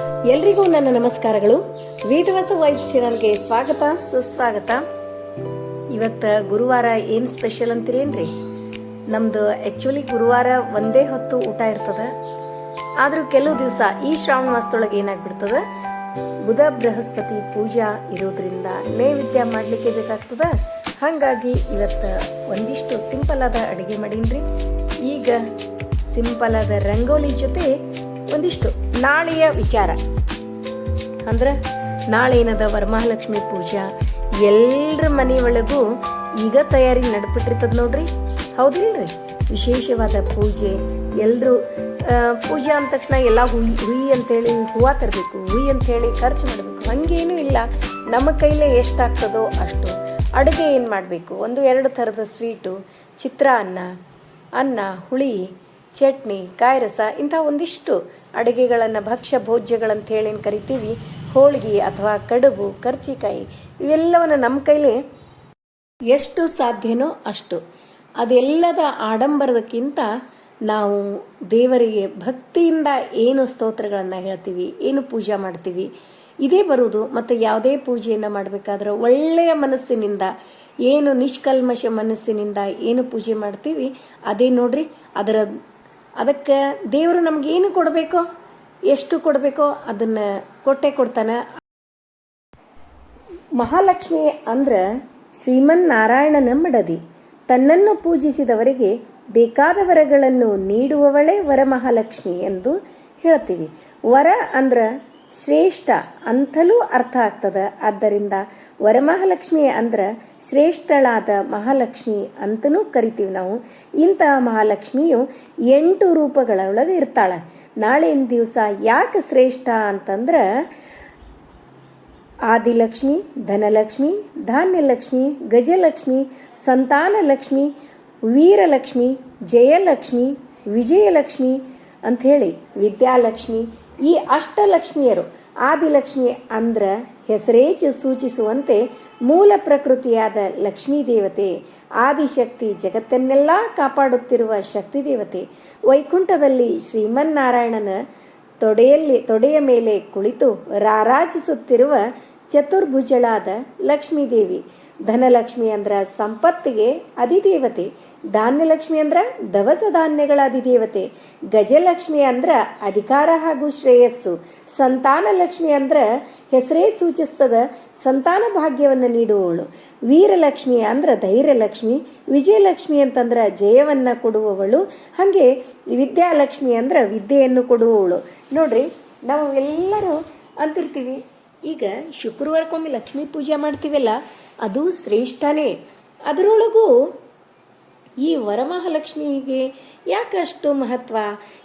ಎಲ್ರಿಗೂ ನನ್ನ ನಮಸ್ಕಾರಗಳು. ವೇದವಸ ವೈಬ್ಸ್ ಚಾನಲ್ಗೆ ಸ್ವಾಗತ, ಸುಸ್ವಾಗತ. ಇವತ್ತು ಗುರುವಾರ ಏನ್ ಸ್ಪೆಷಲ್ ಅಂತೀರೇನ್ರಿ? ನಮ್ದು ಆ್ಯಕ್ಚುಲಿ ಗುರುವಾರ ಒಂದೇ ಹೊತ್ತು ಊಟ ಇರ್ತದ. ಆದರೂ ಕೆಲವು ದಿವಸ ಈ ಶ್ರಾವಣ ಮಾಸದೊಳಗೆ ಏನಾಗ್ಬಿಡ್ತದ? ಬುಧ ಬೃಹಸ್ಪತಿ ಪೂಜಾ ಇರೋದ್ರಿಂದ ನೈವೇದ್ಯ ಮಾಡ್ಲಿಕ್ಕೆ ಬೇಕಾಗ್ತದ? ಹಾಗಾಗಿ ಇವತ್ತ ಒಂದಿಷ್ಟು ಸಿಂಪಲ್ ಆದ ಅಡಿಗೆ ರೀ ಈಗ ಸಿಂಪಲ್ ಆದ ರಂಗೋಲಿ ಜೊತೆ ಒಂದಿಷ್ಟು ನಾಳೆಯ ವಿಚಾರ. ಅಂದ್ರೆ ನಾಳೆ ಏನದ ವರಮಹಾಲಕ್ಷ್ಮಿ ಪೂಜಾ. ಎಲ್ಲರ ಒಳಗೂ ಈಗ ತಯಾರಿ ನಡ್ಬಿಟ್ಟಿರ್ತದ ನೋಡ್ರಿ. ಹೌದಿಲ್ರಿ? ವಿಶೇಷವಾದ ಪೂಜೆ. ಎಲ್ಲರೂ ಪೂಜೆ ಅಂದ ತಕ್ಷಣ ಎಲ್ಲ ಹುಯಿ ಹುಯಿ ಅಂತೇಳಿ ಹೂವು ತರಬೇಕು, ಹುಯಿ ಅಂತೇಳಿ ಖರ್ಚು ಮಾಡಬೇಕು. ಹಂಗೇನೂ ಇಲ್ಲ. ನಮ್ಮ ಕೈಲೇ ಎಷ್ಟಾಗ್ತದೋ ಅಷ್ಟು. ಅಡುಗೆ ಏನು ಮಾಡಬೇಕು? ಒಂದು ಎರಡು ಥರದ ಸ್ವೀಟು, ಚಿತ್ರಾನ್ನ, ಅನ್ನ, ಹುಳಿ, ಚಟ್ನಿ ಕಾಯಿರಸ ಇಂಥ ಒಂದಿಷ್ಟು ಅಡುಗೆಗಳನ್ನು ಭಕ್ಷ್ಯ ಭೋಜ್ಯಗಳಂತ ಹೇಳಿ ಏನು ಕರಿತೀವಿ? ಹೋಳಿಗೆ ಅಥವಾ ಕಡುಬು, ಕರ್ಚಿಕಾಯಿ, ಇವೆಲ್ಲವನ್ನು ನಮ್ಮ ಕೈಲಿ ಎಷ್ಟು ಸಾಧ್ಯನೋ ಅಷ್ಟು. ಅದೆಲ್ಲದ ಆಡಂಬರದಕ್ಕಿಂತ ನಾವು ದೇವರಿಗೆ ಭಕ್ತಿಯಿಂದ ಏನು ಸ್ತೋತ್ರಗಳನ್ನು ಹೇಳ್ತೀವಿ, ಏನು ಪೂಜೆ ಮಾಡ್ತೀವಿ, ಇದೇ ಬರುವುದು. ಮತ್ತು ಯಾವುದೇ ಪೂಜೆಯನ್ನು ಮಾಡಬೇಕಾದ್ರೆ ಒಳ್ಳೆಯ ಮನಸ್ಸಿನಿಂದ, ಏನು ನಿಷ್ಕಲ್ಮಶ ಮನಸ್ಸಿನಿಂದ ಏನು ಪೂಜೆ ಮಾಡ್ತೀವಿ, ಅದೇ ನೋಡ್ರಿ, ಅದರ ಅದಕ್ಕೆ ದೇವರು ನಮ್ಗೆ ಏನು ಕೊಡಬೇಕೋ, ಎಷ್ಟು ಕೊಡಬೇಕೋ ಅದನ್ನು ಕೊಟ್ಟೆ ಕೊಡ್ತಾನೆ. ಮಹಾಲಕ್ಷ್ಮಿ ಅಂದ್ರ ಶ್ರೀಮನ್ ನಾರಾಯಣನ ಮಡದಿ. ತನ್ನನ್ನು ಪೂಜಿಸಿದವರಿಗೆ ಬೇಕಾದ ವರಗಳನ್ನು ನೀಡುವವಳೇ ವರಮಹಾಲಕ್ಷ್ಮಿ ಎಂದು ಹೇಳ್ತೀವಿ. ವರ ಅಂದ್ರ ಶ್ರೇಷ್ಠ ಅಂತಲೂ ಅರ್ಥ ಆಗ್ತದ. ಆದ್ದರಿಂದ ವರಮಹಾಲಕ್ಷ್ಮಿ ಅಂದ್ರೆ ಶ್ರೇಷ್ಠಳಾದ ಮಹಾಲಕ್ಷ್ಮಿ ಅಂತಲೂ ಕರಿತೀವಿ ನಾವು. ಇಂತಹ ಮಹಾಲಕ್ಷ್ಮಿಯು ಎಂಟು ರೂಪಗಳೊಳಗೆ ಇರ್ತಾಳೆ. ನಾಳಿನ ದಿವಸ ಯಾಕೆ ಶ್ರೇಷ್ಠ ಅಂತಂದ್ರೆ ಆದಿಲಕ್ಷ್ಮಿ, ಧನಲಕ್ಷ್ಮಿ, ಧಾನ್ಯಲಕ್ಷ್ಮಿ, ಗಜಲಕ್ಷ್ಮಿ, ಸಂತಾನಲಕ್ಷ್ಮಿ, ವೀರಲಕ್ಷ್ಮಿ, ಜಯಲಕ್ಷ್ಮಿ, ವಿಜಯಲಕ್ಷ್ಮಿ ಅಂಥೇಳಿ ವಿದ್ಯಾಲಕ್ಷ್ಮಿ ಈ ಅಷ್ಟಲಕ್ಷ್ಮಿಯರು. ಆದಿಲಕ್ಷ್ಮಿ ಅಂದ್ರ ಹೆಸರೇಚು ಸೂಚಿಸುವಂತೆ ಮೂಲ ಪ್ರಕೃತಿಯಾದ ಲಕ್ಷ್ಮೀ ದೇವತೆ, ಆದಿಶಕ್ತಿ ಜಗತ್ತನ್ನೆಲ್ಲ ಕಾಪಾಡುತ್ತಿರುವ ಶಕ್ತಿ ದೇವತೆ. ವೈಕುಂಠದಲ್ಲಿ ಶ್ರೀಮನ್ನಾರಾಯಣನ ತೊಡೆಯಲ್ಲಿ, ತೊಡೆಯ ಮೇಲೆ ಕುಳಿತು ರಾರಾಜಿಸುತ್ತಿರುವ ಚತುರ್ಭುಜಳಾದ ಲಕ್ಷ್ಮೀದೇವಿ. ಧನಲಕ್ಷ್ಮಿ ಅಂದ್ರ ಸಂಪತ್ತಿಗೆ ಅಧಿದೇವತೆ. ಧಾನ್ಯಲಕ್ಷ್ಮಿ ಅಂದ್ರ ದವಸ ಧಾನ್ಯಗಳ ಅಧಿದೇವತೆ. ಗಜಲಕ್ಷ್ಮಿ ಅಂದ್ರ ಅಧಿಕಾರ ಹಾಗೂ ಶ್ರೇಯಸ್ಸು. ಸಂತಾನ ಲಕ್ಷ್ಮಿ ಅಂದ್ರ ಹೆಸರೇ ಸೂಚಿಸ್ತದ ಸಂತಾನ ಭಾಗ್ಯವನ್ನು ನೀಡುವವಳು. ವೀರಲಕ್ಷ್ಮಿ ಅಂದ್ರ ಧೈರ್ಯಲಕ್ಷ್ಮಿ. ವಿಜಯಲಕ್ಷ್ಮಿ ಅಂತಂದ್ರೆ ಜಯವನ್ನ ಕೊಡುವವಳು. ಹಾಗೆ ವಿದ್ಯಾಲಕ್ಷ್ಮಿ ಅಂದ್ರ ವಿದ್ಯೆಯನ್ನು ಕೊಡುವವಳು. ನೋಡ್ರಿ, ನಾವು ಎಲ್ಲರೂ ಅಂತಿರ್ತೀವಿ. ಈಗ ಶುಕ್ರವಾರಕ್ಕೊಮ್ಮೆ ಲಕ್ಷ್ಮೀ ಪೂಜೆ ಮಾಡ್ತೀವಲ್ಲ, ಅದು ಶ್ರೇಷ್ಠನೇ. ಅದರೊಳಗೂ ಈ ವರಮಹಾಲಕ್ಷ್ಮಿಗೆ ಯಾಕಷ್ಟು ಮಹತ್ವ?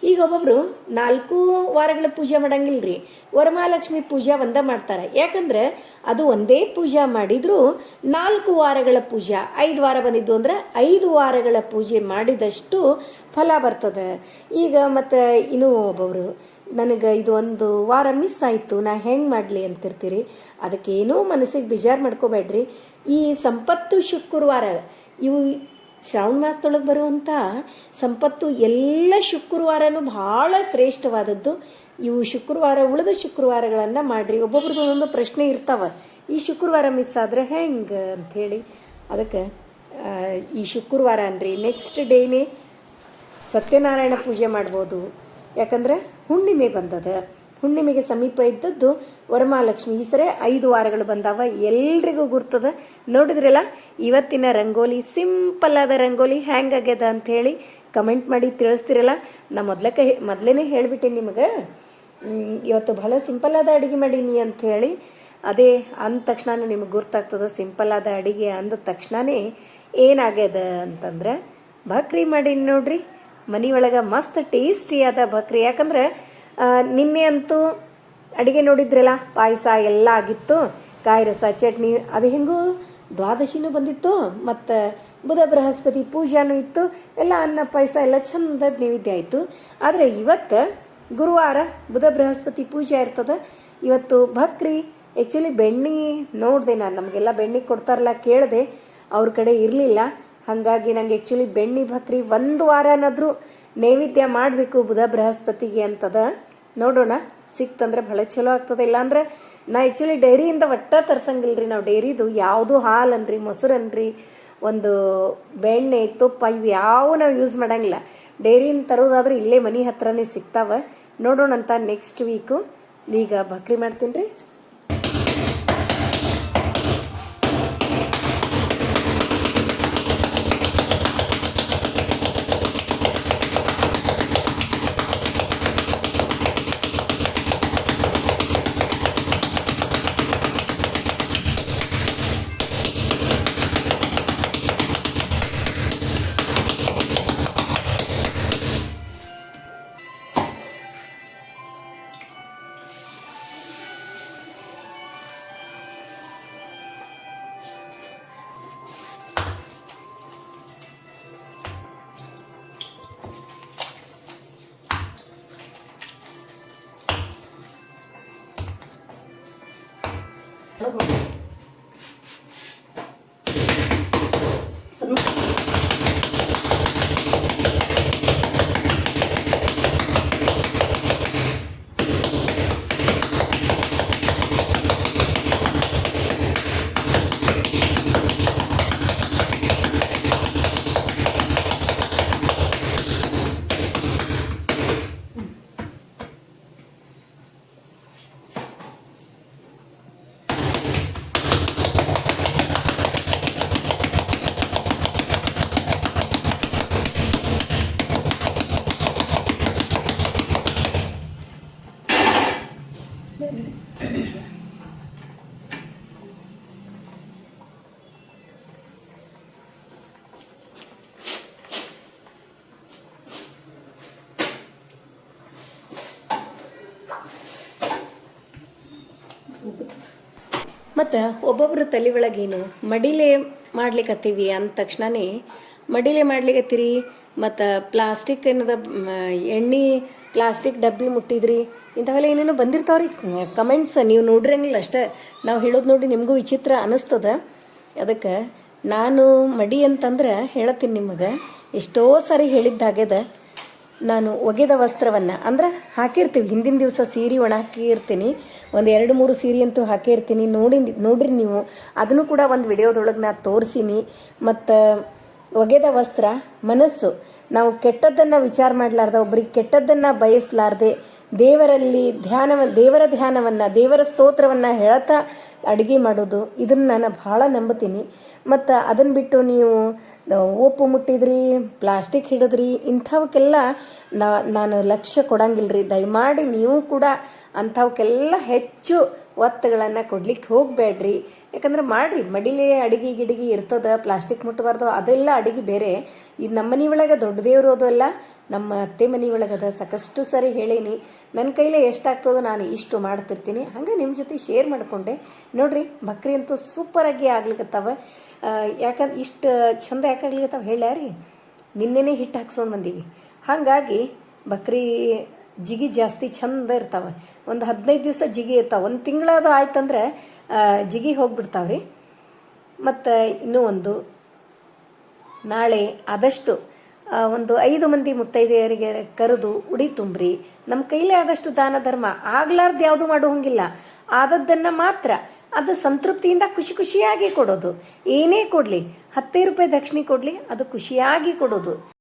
ಈಗ ಒಬ್ಬೊಬ್ಬರು ನಾಲ್ಕು ವಾರಗಳ ಪೂಜೆ ಮಾಡಂಗಿಲ್ರಿ. ವರಮಹಾಲಕ್ಷ್ಮಿ ಪೂಜೆ ಒಂದೇ ಮಾಡ್ತಾರೆ. ಯಾಕಂದ್ರೆ ಅದು ಒಂದೇ ಪೂಜೆ ಮಾಡಿದರೂ ನಾಲ್ಕು ವಾರಗಳ ಪೂಜೆ, ಐದು ವಾರ ಬಂದಿದ್ದು ಅಂದ್ರೆ ಐದು ವಾರಗಳ ಪೂಜೆ ಮಾಡಿದಷ್ಟು ಫಲ ಬರ್ತದೆ. ಈಗ ಮತ್ತು ಇನ್ನೂ ಒಬ್ಬೊಬ್ರು ನನಗೆ ಇದು ಒಂದು ವಾರ ಮಿಸ್ ಆಯಿತು, ನಾ ಹೆಂಗೆ ಮಾಡಲಿ ಅಂತಿರ್ತೀರಿ? ಅದಕ್ಕೇನೂ ಮನಸ್ಸಿಗೆ ಬೇಜಾರು ಮಾಡ್ಕೋಬೇಡ್ರಿ. ಈ ಸಂಪತ್ತು ಶುಕ್ರವಾರ, ಇವು ಶ್ರಾವಣ ಮಾಸದೊಳಗೆ ಬರುವಂಥ ಸಂಪತ್ತು ಎಲ್ಲ ಶುಕ್ರವಾರನೂ ಭಾಳ ಶ್ರೇಷ್ಠವಾದದ್ದು. ಇವು ಶುಕ್ರವಾರ, ಉಳಿದ ಶುಕ್ರವಾರಗಳನ್ನು ಮಾಡ್ರಿ. ಒಬ್ಬೊಬ್ರದ್ದು ಒಂದೊಂದು ಪ್ರಶ್ನೆ ಇರ್ತಾವ. ಈ ಶುಕ್ರವಾರ ಮಿಸ್ ಆದರೆ ಹೆಂಗೆ ಅಂಥೇಳಿ ಅದಕ್ಕೆ ಈ ಶುಕ್ರವಾರ ಅನ್ರಿ. ನೆಕ್ಸ್ಟ್ ಡೇನೇ ಸತ್ಯನಾರಾಯಣ ಪೂಜೆ ಮಾಡ್ಬೋದು. ಯಾಕಂದ್ರೆ ಹುಣ್ಣಿಮೆ ಬಂದದ. ಹುಣ್ಣಿಮೆಗೆ ಸಮೀಪ ಇದ್ದದ್ದು ವರಮಹಾಲಕ್ಷ್ಮಿ. ಈ ಸರಿ ಐದು ವಾರಗಳು ಬಂದಾವ, ಎಲ್ರಿಗೂ ಗುರ್ತದ. ನೋಡಿದ್ರಲ್ಲ, ಇವತ್ತಿನ ರಂಗೋಲಿ ಸಿಂಪಲ್ ಆದ ರಂಗೋಲಿ ಹ್ಯಾಂಗ್ ಆಗ್ಯದ ಅಂತ ಹೇಳಿ ಕಮೆಂಟ್ ಮಾಡಿ ತಿಳಿಸ್ತಿರಲ್ಲ? ನಾ ಮೊದ್ಲಕ್ಕೆ ಮೊದಲೇ ಹೇಳಿಬಿಟ್ಟೆ ನಿಮಗೆ. ಇವತ್ತು ಬಹಳ ಸಿಂಪಲ್ ಆದ ಅಡುಗೆ ಮಾಡೀನಿ ಅಂತ ಹೇಳಿ ಅದೇ ಅಂದ ತಕ್ಷಣ ನಿಮಗೆ ಗುರ್ತಾಗ್ತದ ಸಿಂಪಲ್ ಆದ ಅಡಿಗೆ ಅಂದ ತಕ್ಷಣನೇ ಏನಾಗ್ಯದ ಅಂತಂದ್ರೆ ಬಕ್ರಿ ಮಾಡೀನಿ ನೋಡ್ರಿ. ಮನೆಯೊಳಗೆ ಮಸ್ತ್ ಟೇಸ್ಟಿಯಾದ ಭಕ್ರಿ. ಯಾಕಂದ್ರೆ ನಿನ್ನೆ ಅಂತೂ ಅಡಿಗೆ ನೋಡಿದ್ರಲ್ಲ? ಪಾಯಸ ಎಲ್ಲ ಆಗಿತ್ತು. ಕಾಯಿ ರಸ, ಚಟ್ನಿ, ಅದು ಹೆಂಗೂ ದ್ವಾದಶಿನೂ ಬಂದಿತ್ತು. ಮತ್ತು ಬುಧ ಬೃಹಸ್ಪತಿ ಪೂಜಾನೂ ಇತ್ತು. ಎಲ್ಲ ಅನ್ನ, ಪಾಯಸ ಎಲ್ಲ ಚಂದ ನೈವೇದ್ಯ ಆಯಿತು. ಆದರೆ ಇವತ್ತು ಗುರುವಾರ ಬುಧ ಬೃಹಸ್ಪತಿ ಪೂಜೆ ಇರ್ತದೆ. ಇವತ್ತು ಭಕ್ರಿ ಆ್ಯಕ್ಚುಲಿ ಬೆಣ್ಣೆ ನೋಡಿದೆ ನಾನು. ನಮಗೆಲ್ಲ ಬೆಣ್ಣೆ ಕೊಡ್ತಾರಲ್ಲ ಕೇಳಿದೆ. ಅವ್ರ ಕಡೆ ಇರಲಿಲ್ಲ. ಹಾಗಾಗಿ ನಂಗೆ ಆ್ಯಕ್ಚುಲಿ ಬೆಣ್ಣೆ ಭಕ್ರಿ ಒಂದು ವಾರನಾದರೂ ನೈವೇದ್ಯ ಮಾಡಬೇಕು ಬುಧ ಬೃಹಸ್ಪತಿಗೆ ಅಂತದ. ನೋಡೋಣ. ಸಿಕ್ತಂದ್ರೆ ಭಾಳ ಚಲೋ ಆಗ್ತದೆ. ಇಲ್ಲಾಂದ್ರೆ ನಾ ಆ್ಯಕ್ಚುಲಿ ಡೈರಿಯಿಂದ ಒಟ್ಟ ತರ್ಸಂಗಿಲ್ಲ ರೀ ನಾವು ಡೈರಿದು ಯಾವುದು ಹಾಲು ಅನ್ರಿ ಮೊಸರು ಅನ್ರಿ ಒಂದು ಬೆಣ್ಣೆ, ತುಪ್ಪ ಇವು ಯಾವ ನಾವು ಯೂಸ್ ಮಾಡಂಗಿಲ್ಲ. ಡೈರಿಯಿಂದ ತರೋದಾದ್ರೆ ಇಲ್ಲೇ ಮನೆ ಹತ್ರನೇ ಸಿಗ್ತಾವ. ನೋಡೋಣ ಅಂತ ನೆಕ್ಸ್ಟ್ ವೀಕು ಈಗ ಬಕ್ರಿ ಮಾಡ್ತೀನಿ ರೀ Tá bom. ಮತ್ತು ಒಬ್ಬೊಬ್ಬರ ತಲೆ ಒಳಗೇನು ಮಡಿಲೆ ಮಾಡ್ಲಿಕ್ಕತ್ತೀವಿ ಅಂದ ತಕ್ಷಣನೇ ಮಡಿಲೆ ಮಾಡ್ಲಿಕತ್ತೀರಿ ಮತ್ತು ಪ್ಲಾಸ್ಟಿಕ್ ಏನದ ಎಣ್ಣೆ, ಪ್ಲಾಸ್ಟಿಕ್ ಡಬ್ಬಿ ಮುಟ್ಟಿದ್ರಿ? ಇಂಥವೆಲ್ಲ ಏನೇನೋ ಬಂದಿರ್ತಾವ್ರಿ. ಕಮೆಂಟ್ಸ್ ನೀವು ನೋಡ್ರಂಗಿಲ್ಲ ಅಷ್ಟೇ. ನಾವು ಹೇಳೋದು ನೋಡಿ ನಿಮಗೂ ವಿಚಿತ್ರ ಅನ್ನಿಸ್ತದ ಅದಕ್ಕೆ ನಾನು ಮಡಿ ಅಂತಂದ್ರೆ ಹೇಳತ್ತೀನಿ ನಿಮಗೆ. ಎಷ್ಟೋ ಸಾರಿ ಹೇಳಿದ್ದಾಗ್ಯದ. ನಾನು ಒಗೆದ ವಸ್ತ್ರವನ್ನು, ಅಂದ್ರೆ ಹಾಕಿರ್ತೀವಿ, ಹಿಂದಿನ ದಿವಸ ಸೀರೆ ಒಣ ಹಾಕಿರ್ತೀನಿ, ಒಂದು ಎರಡು ಮೂರು ಸೀರೆ ಅಂತೂ ಹಾಕಿರ್ತೀನಿ, ನೋಡಿ, ನೋಡ್ರಿ ನೀವು. ಅದನ್ನು ಕೂಡ ಒಂದು ವಿಡಿಯೋದೊಳಗೆ ನಾನು ತೋರಿಸೀನಿ. ಮತ್ತು ಒಗೆದ ವಸ್ತ್ರ, ಮನಸ್ಸು. ನಾವು ಕೆಟ್ಟದ್ದನ್ನು ವಿಚಾರ ಮಾಡಲಾರ್ದ, ಒಬ್ರಿಗೆ ಕೆಟ್ಟದ್ದನ್ನು ಬಯಸಲಾರ್ದೆ, ದೇವರಲ್ಲಿ ಧ್ಯಾನ ದೇವರ ಧ್ಯಾನವನ್ನು, ದೇವರ ಸ್ತೋತ್ರವನ್ನು ಹೇಳ್ತಾ ಅಡುಗೆ ಮಾಡೋದು, ಇದನ್ನು ನಾನು ಭಾಳ ನಂಬುತ್ತೀನಿ ಮತ್ತು ಅದನ್ನು ಬಿಟ್ಟು ನೀವು ಉಪ್ಪು ಮುಟ್ಟಿದ್ರಿ ಪ್ಲಾಸ್ಟಿಕ್ ಹಿಡಿದ್ರಿ, ಇಂಥವಕ್ಕೆಲ್ಲ ನಾನು ಲಕ್ಷ್ಯ ಕೊಡಂಗಿಲ್ರಿ. ದಯಮಾಡಿ ನೀವು ಕೂಡ ಅಂಥವಕ್ಕೆಲ್ಲ ಹೆಚ್ಚು ಒತ್ತುಗಳನ್ನು ಕೊಡ್ಲಿಕ್ಕೆ ಹೋಗಬೇಡ್ರಿ. ಯಾಕಂದ್ರೆ ಮಾಡ್ರಿ, ಮಡಿಲೆ ಅಡಿಗೆ ಗಿಡಿಗೆ ಇರ್ತದೆ ಪ್ಲಾಸ್ಟಿಕ್ ಮುಟ್ಟಬಾರ್ದು, ಅದೆಲ್ಲ ಅಡಿಗೆ ಬೇರೆ. ಇದು ನಮ್ಮ ಮನೆ ಒಳಗೆ ದೊಡ್ಡ ದೇವರು ಅಲ್ಲ ನಮ್ಮ ಅತ್ತೆ ಮನೆ ಒಳಗದ ಸಾಕಷ್ಟು ಸರಿ ಹೇಳೀನಿ ನನ್ನ ಕೈಲೇ ಎಷ್ಟಾಗ್ತದೋ ನಾನು ಇಷ್ಟು ಮಾಡ್ತಿರ್ತೀನಿ. ಹಂಗೆ ನಿಮ್ಮ ಜೊತೆ ಶೇರ್ ಮಾಡಿಕೊಂಡೆ. ನೋಡ್ರಿ, ಬಕ್ರಿ ಅಂತೂ ಸೂಪರಾಗಿ ಆಗ್ಲಿಕ್ಕತ್ತವ ಯಾಕಂದ್ರೆ ಇಷ್ಟು ಚಂದ ಯಾಕೆ ಆಗ್ಲಿಕತ್ತಾವ ಹೇಳ್ಯಾರಿ? ನಿನ್ನೆನೇ ಹಿಟ್ಟು ಹಾಕ್ಸ್ಕೊಂಡು ಬಂದೀವಿ. ಹಾಗಾಗಿ ಬಕ್ರಿ ಜಿಗಿ ಜಾಸ್ತಿ ಚಂದ ಇರ್ತಾವೆ. ಒಂದು ಹದಿನೈದು ದಿವಸ ಜಿಗಿ ಇರ್ತಾವೆ. ಒಂದು ತಿಂಗಳದು ಆಯ್ತಂದ್ರೆ ಜಿಗಿ ಹೋಗ್ಬಿಡ್ತಾವ್ರಿ. ಮತ್ತು ಇನ್ನೂ ಒಂದು, ನಾಳೆ ಆದಷ್ಟು ಒಂದು ಐದು ಮಂದಿ ಮುತ್ತೈದೆಯರಿಗೆ ಕರೆದು ಉಡಿ ತುಂಬ್ರಿ. ನಮ್ಮ ಕೈಲೇ ಆದಷ್ಟು ದಾನ ಧರ್ಮ. ಆಗ್ಲಾರ್ದು ಯಾವುದು ಮಾಡುವಂಗಿಲ್ಲ. ಆದದ್ದನ್ನು ಮಾತ್ರ ಅದು ಸಂತೃಪ್ತಿಯಿಂದ ಖುಷಿ ಖುಷಿಯಾಗಿ ಕೊಡೋದು. ಏನೇ ಕೊಡಲಿ ಹತ್ತೈದು ರೂಪಾಯಿ ದಕ್ಷಿಣೆ ಕೊಡಲಿ, ಅದು ಖುಷಿಯಾಗಿ ಕೊಡೋದು.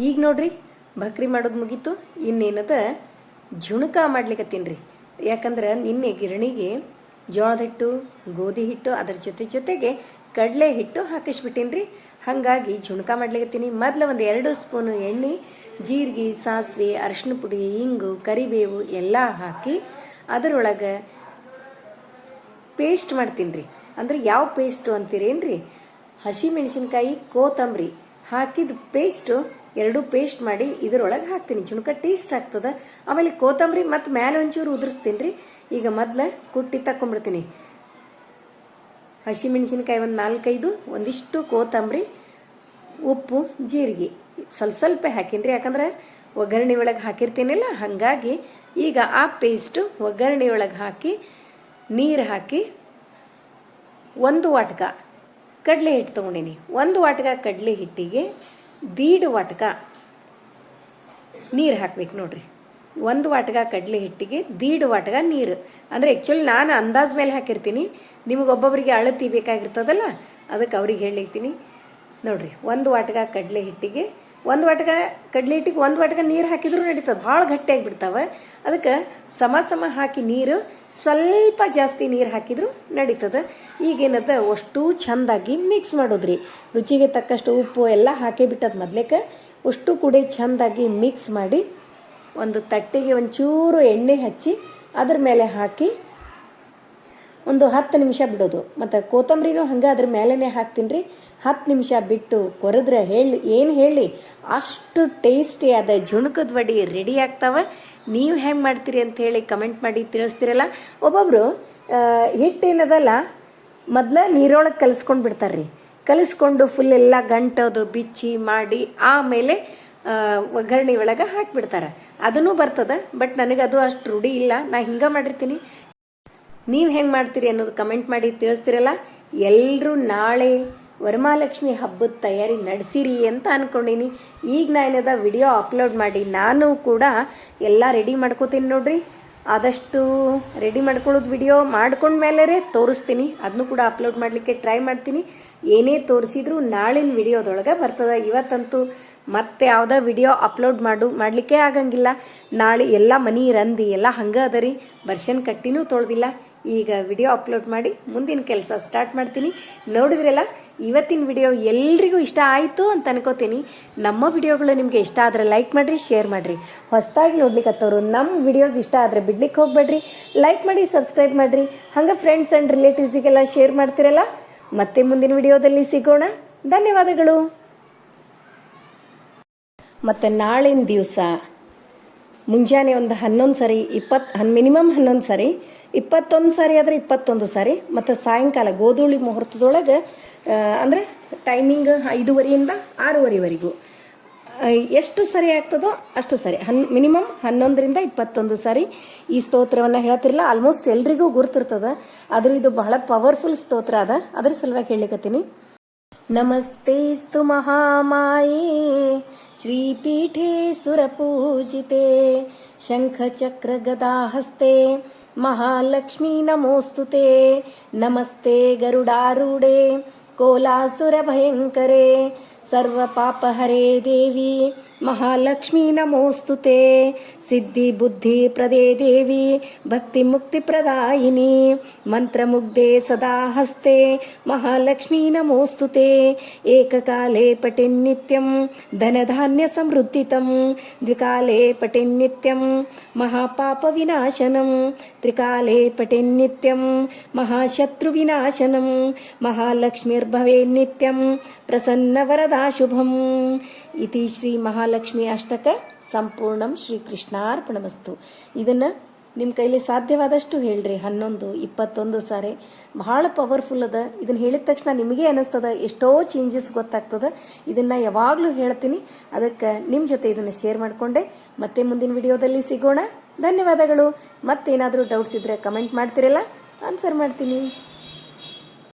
ಈಗ ನೋಡ್ರಿ, ಬಕ್ರಿ ಮಾಡೋದು ಮುಗೀತು. ಇನ್ನೇನದ? ಜುಣುಕ ಮಾಡ್ಲಿಕ್ಕೆ ರೀ. ಯಾಕಂದ್ರೆ ನಿನ್ನೆ ಗಿರಣಿಗೆ ಜೋಳದ ಹಿಟ್ಟು, ಗೋಧಿ ಹಿಟ್ಟು, ಅದ್ರ ಜೊತೆ ಜೊತೆಗೆ ಕಡಲೆ ಹಿಟ್ಟು ಹಾಕಿಸ್ಬಿಟ್ಟೀನಿ ರೀ ಹಾಗಾಗಿ ಜುಣಕ ಮಾಡ್ಲಿಕತ್ತೀನಿ. ಮೊದಲು ಒಂದು ಎರಡು ಸ್ಪೂನು ಎಣ್ಣೆ, ಜೀರಿಗೆ, ಸಾಸಿವೆ ಅರಿಶಿನ ಪುಡಿ, ಇಂಗು, ಕರಿಬೇವು ಎಲ್ಲ ಹಾಕಿ ಅದರೊಳಗೆ ಪೇಸ್ಟ್ ಮಾಡ್ತೀನಿ ರೀ ಅಂದ್ರೆ ಯಾವ ಪೇಸ್ಟು ಹಸಿ ಮೆಣಸಿನ್ಕಾಯಿ ಕೋತಂಬರಿ ಹಾಕಿದ ಪೇಸ್ಟು ಎರಡು ಪೇಸ್ಟ್ ಮಾಡಿ ಇದರೊಳಗೆ ಹಾಕ್ತೀನಿ. ಜುಣಕ ಟೇಸ್ಟ್ ಆಗ್ತದೆ. ಆಮೇಲೆ ಕೋತಂಬರಿ ಮತ್ತು ಮೇಲೆ ಒಂಚೂರು ಉದುರಿಸ್ತೀನಿ ರೀ ಈಗ ಮೊದಲು ಕುಟ್ಟಿ ತಕೊಂಬಿಡ್ತೀನಿ ಹಸಿ ಮೆಣಸಿನ್ಕಾಯಿ ಒಂದು ನಾಲ್ಕೈದು, ಒಂದಿಷ್ಟು ಕೋತಂಬರಿ ಉಪ್ಪು, ಜೀರಿಗೆ. ಸ್ವಲ್ಪ ಸ್ವಲ್ಪ ಹಾಕಿನ್ರಿ. ಯಾಕಂದ್ರೆ ಒಗ್ಗರಣೆ ಒಳಗೆ ಹಾಕಿರ್ತೀನಿಲ್ಲ, ಹಾಗಾಗಿ ಈಗ ಆ ಪೇಸ್ಟು ಒಗ್ಗರಣೆ ಒಳಗೆ ಹಾಕಿ, ನೀರು ಹಾಕಿ ಒಂದು ವಾಟ್ಕ ಕಡಲೆ ಹಿಟ್ಟು ತೊಗೊಂಡೀನಿ. ಒಂದು ವಾಟ್ಕ ಕಡಲೆ ಹಿಟ್ಟಿಗೆ ದೀಡ್ ವಾಟಕ ನೀರು ಹಾಕ್ಬೇಕು ನೋಡ್ರಿ. ಒಂದು ವಾಟಗ ಕಡಲೆ ಹಿಟ್ಟಿಗೆ ದೀಡ್ ವಾಟಗ ನೀರು. ಅಂದರೆ ಆ್ಯಕ್ಚುಲಿ ನಾನು ಅಂದಾಜ್ ಮೇಲೆ ಹಾಕಿರ್ತೀನಿ. ನಿಮಗೆ ಒಬ್ಬೊಬ್ಬರಿಗೆ ಅಳತಿ ಬೇಕಾಗಿರ್ತದಲ್ಲ ಅದಕ್ಕೆ ಅವ್ರಿಗೆ ಹೇಳಿರ್ತೀನಿ. ನೋಡ್ರಿ, ಒಂದು ವಾಟಗ ಕಡಲೆ ಹಿಟ್ಟಿಗೆ, ಒಂದು ವಾಟಗ ಕಡಲೆ ಹಿಟ್ಟಿಗೆ ಒಂದು ವಾಟಗ ನೀರು ಹಾಕಿದ್ರು ನಡೀತದೆ, ಭಾಳ ಗಟ್ಟಿಯಾಗಿ ಬಿಡ್ತಾವೆ ಅದಕ್ಕೆ ಸಮ ಸಮ ಹಾಕಿ ನೀರು, ಸ್ವಲ್ಪ ಜಾಸ್ತಿ ನೀರು ಹಾಕಿದ್ರು ನಡೀತದೆ. ಈಗೇನದ ಅಷ್ಟು ಚೆಂದಾಗಿ ಮಿಕ್ಸ್ ಮಾಡೋದ್ರಿ. ರುಚಿಗೆ ತಕ್ಕಷ್ಟು ಉಪ್ಪು ಎಲ್ಲ ಹಾಕಿ ಬಿಟ್ಟದ ಮೊದ್ಲೇಕ ಅಷ್ಟು ಕೂಡ ಚೆಂದಾಗಿ ಮಿಕ್ಸ್ ಮಾಡಿ ಒಂದು ತಟ್ಟೆಗೆ ಒಂಚೂರು ಎಣ್ಣೆ ಹಚ್ಚಿ ಅದ್ರ ಮೇಲೆ ಹಾಕಿ ಒಂದು ಹತ್ತು ನಿಮಿಷ ಬಿಡೋದು. ಮತ್ತು ಕೊತ್ತಂಬರಿನೂ ಹಂಗೆ ಅದ್ರ ಮೇಲೇ ಹಾಕ್ತೀನಿ ರೀ. ಹತ್ತು ನಿಮಿಷ ಬಿಟ್ಟು ಕೊರೆದ್ರೆ ಹೇಳಿ, ಏನು ಹೇಳಿ? ಅಷ್ಟು ಟೇಸ್ಟಿ ಆದ ಜುಣುಕದ ವಡಿ ರೆಡಿ ಆಗ್ತಾವೆ. ನೀವು ಹೆಂಗೆ ಮಾಡ್ತೀರಿ ಅಂತ ಹೇಳಿ ಕಮೆಂಟ್ ಮಾಡಿ ತಿಳಿಸ್ತೀರಲ್ಲ? ಒಬ್ಬೊಬ್ಬರು ಹಿಟ್ಟೇನದಲ್ಲ, ಮೊದಲ ನೀರೊಳಗೆ ಕಲಿಸ್ಕೊಂಡು ಬಿಡ್ತಾರೆ ರೀ. ಕಲಿಸ್ಕೊಂಡು ಫುಲ್ ಎಲ್ಲ ಗಂಟದು, ಬಿಚ್ಚಿ ಮಾಡಿ, ಆಮೇಲೆ ಒಗ್ಗರಣೆ ಒಳಗೆ ಹಾಕಿಬಿಡ್ತಾರೆ. ಅದನ್ನೂ ಬರ್ತದೆ, ಬಟ್ ನನಗೆ ಅದು ಅಷ್ಟು ರೂಢಿ ಇಲ್ಲ. ನಾ ಹಿಂಗೆ ಮಾಡಿರ್ತೀನಿ. ನೀವು ಹೆಂಗೆ ಮಾಡ್ತೀರಿ ಅನ್ನೋದು ಕಮೆಂಟ್ ಮಾಡಿ ತಿಳಿಸ್ತಿರಲ್ಲ? ಎಲ್ಲರೂ ನಾಳೆ ವರಮಹಾಲಕ್ಷ್ಮಿ ಹಬ್ಬದ ತಯಾರಿ ನಡೆಸಿರಿ ಅಂತ ಅನ್ಕೊಂಡೀನಿ. ಈಗ ನಾನೇದ ವಿಡಿಯೋ ಅಪ್ಲೋಡ್ ಮಾಡಿ. ನಾನು ಕೂಡ ಎಲ್ಲ ರೆಡಿ ಮಾಡ್ಕೋತೀನಿ ನೋಡ್ರಿ. ಆದಷ್ಟು ರೆಡಿ ಮಾಡ್ಕೊಳ್ಳೋದು ವಿಡಿಯೋ ಮಾಡ್ಕೊಂಡ್ಮೇಲೆ ತೋರಿಸ್ತೀನಿ. ಅದನ್ನು ಕೂಡ ಅಪ್ಲೋಡ್ ಮಾಡಲಿಕ್ಕೆ ಟ್ರೈ ಮಾಡ್ತೀನಿ. ಏನೇ ತೋರಿಸಿದ್ರು ನಾಳಿನ ವಿಡಿಯೋದೊಳಗೆ ಬರ್ತದೆ. ಇವತ್ತಂತೂ ಮತ್ತೆ ಯಾವುದೇ ವಿಡಿಯೋ ಅಪ್ಲೋಡ್ ಮಾಡು, ಮಾಡಲಿಕ್ಕೆ ಆಗಂಗಿಲ್ಲ. ನಾಳೆ ಎಲ್ಲ ಮನಿ ರಂದಿ, ಎಲ್ಲ ಹಂಗೆ ಅದರಿ ಬರ್ಷನ್ ಕಟ್ಟಿನೂ ತೊಳೆದಿಲ್ಲ. ಈಗ ವಿಡಿಯೋ ಅಪ್ಲೋಡ್ ಮಾಡಿ ಮುಂದಿನ ಕೆಲಸ ಸ್ಟಾರ್ಟ್ ಮಾಡ್ತೀನಿ. ನೋಡಿದ್ರಲ್ಲ, ಇವತ್ತಿನ ವಿಡಿಯೋ ಎಲ್ರಿಗೂ ಇಷ್ಟ ಆಯಿತು ಅಂತ ಅನ್ಕೋತೀನಿ. ನಮ್ಮ ವಿಡಿಯೋಗಳು ನಿಮಗೆ ಇಷ್ಟ ಆದರೆ ಲೈಕ್ ಮಾಡಿರಿ, ಶೇರ್ ಮಾಡಿರಿ. ಹೊಸದಾಗಿ ನೋಡ್ಲಿಕ್ಕತ್ತವರು ನಮ್ಮ ವಿಡಿಯೋಸ್ ಇಷ್ಟ ಆದರೆ ಬಿಡ್ಲಿಕ್ಕೆ ಹೋಗ್ಬೇಡ್ರಿ. ಲೈಕ್ ಮಾಡಿ, ಸಬ್ಸ್ಕ್ರೈಬ್ ಮಾಡಿರಿ. ಹಂಗೆ ಫ್ರೆಂಡ್ಸ್ ಆ್ಯಂಡ್ ರಿಲೇಟಿವ್ಸಿಗೆಲ್ಲ ಶೇರ್ ಮಾಡ್ತಿರಲ್ಲ? ಮತ್ತೆ ಮುಂದಿನ ವಿಡಿಯೋದಲ್ಲಿ ಸಿಗೋಣ. ಧನ್ಯವಾದಗಳು. ಮತ್ತು ನಾಳಿನ ದಿವಸ. ಮುಂಜಾನೆ ಒಂದು ಹನ್ನೊಂದು ಸರಿ, ಇಪ್ಪತ್ತು, ಹನ್ ಮಿನಿಮಮ್ ಹನ್ನೊಂದು ಸರಿ, ಇಪ್ಪತ್ತೊಂದು ಸಾರಿ ಆದರೆ ಇಪ್ಪತ್ತೊಂದು ಸಾರಿ, ಮತ್ತು ಸಾಯಂಕಾಲ ಗೋಧೂಳಿ ಮುಹೂರ್ತದೊಳಗೆ ಅಂದರೆ ಟೈಮಿಂಗ್ ಐದೂವರೆಯಿಂದ ಆರೂವರೆವರೆಗೂ. ಎಷ್ಟು ಸರಿ ಆಗ್ತದೋ ಅಷ್ಟು ಸರಿ. ಹನ್ ಮಿನಿಮಮ್ ಹನ್ನೊಂದರಿಂದ ಇಪ್ಪತ್ತೊಂದು ಸಾರಿ ಈ ಸ್ತೋತ್ರವನ್ನು ಹೇಳ್ತಿರಲ್ಲ ಆಲ್ಮೋಸ್ಟ್ ಎಲ್ರಿಗೂ ಗುರ್ತಿರ್ತದೆ. ಆದರೂ ಇದು ಬಹಳ ಪವರ್ಫುಲ್ ಸ್ತೋತ್ರ ಅದ. ಅದ್ರ ಸಲುವಾಗಿ ಹೇಳಿಕತ್ತೀನಿ नमस्तेऽस्तु महामाये श्रीपीठे सुरपूजिते शङ्खचक्रगदाहस्ते महालक्ष्मी नमोऽस्तु ते नमस्ते गरुडारूढे कोलासुरभयङ्करे सर्वपापहरे देवी महालक्ष्मी नमोऽस्तु ते सिद्धिबुद्धिप्रदे देवी भक्तिमुक्तिप्रदायिनी मन्त्रमुग्धे सदा हस्ते महालक्ष्मी नमोऽस्तु ते एककाले पठिन्नित्यं धनधान्यसमृद्धितं द्विकाले पठिन्नित्यं महापापविनाशनं त्रिकाले पठिन्नित्यं महाशत्रुविनाशनं महालक्ष्मीर्भवेन्नित्यं ಸದಾಶುಭಂ ಇತಿ ಶ್ರೀ ಮಹಾಲಕ್ಷ್ಮಿ ಅಷ್ಟಕ ಸಂಪೂರ್ಣಂ ಶ್ರೀಕೃಷ್ಣಾರ್ಪಣಮಸ್ತು ಇದನ್ನು ನಿಮ್ಮ ಕೈಲಿ ಸಾಧ್ಯವಾದಷ್ಟು ಹೇಳ್ರಿ, ಹನ್ನೊಂದು, ಇಪ್ಪತ್ತೊಂದು ಸಾರಿ. ಬಹಳ ಪವರ್ಫುಲ್ ಅದ. ಇದನ್ನು ಹೇಳಿದ ತಕ್ಷಣ ನಿಮಗೆ ಅನ್ನಿಸ್ತದ ಎಷ್ಟೋ ಚೇಂಜಸ್ ಗೊತ್ತಾಗ್ತದ. ಇದನ್ನು ಯಾವಾಗಲೂ ಹೇಳ್ತೀನಿ. ಅದಕ್ಕೆ ನಿಮ್ಮ ಜೊತೆ ಇದನ್ನು ಶೇರ್ ಮಾಡಿಕೊಂಡೆ. ಮತ್ತೆ ಮುಂದಿನ ವಿಡಿಯೋದಲ್ಲಿ ಸಿಗೋಣ. ಧನ್ಯವಾದಗಳು. ಮತ್ತೇನಾದರೂ ಡೌಟ್ಸ್ ಇದ್ದರೆ ಕಮೆಂಟ್ ಮಾಡ್ತಿರಲ್ಲ ಆನ್ಸರ್ ಮಾಡ್ತೀನಿ.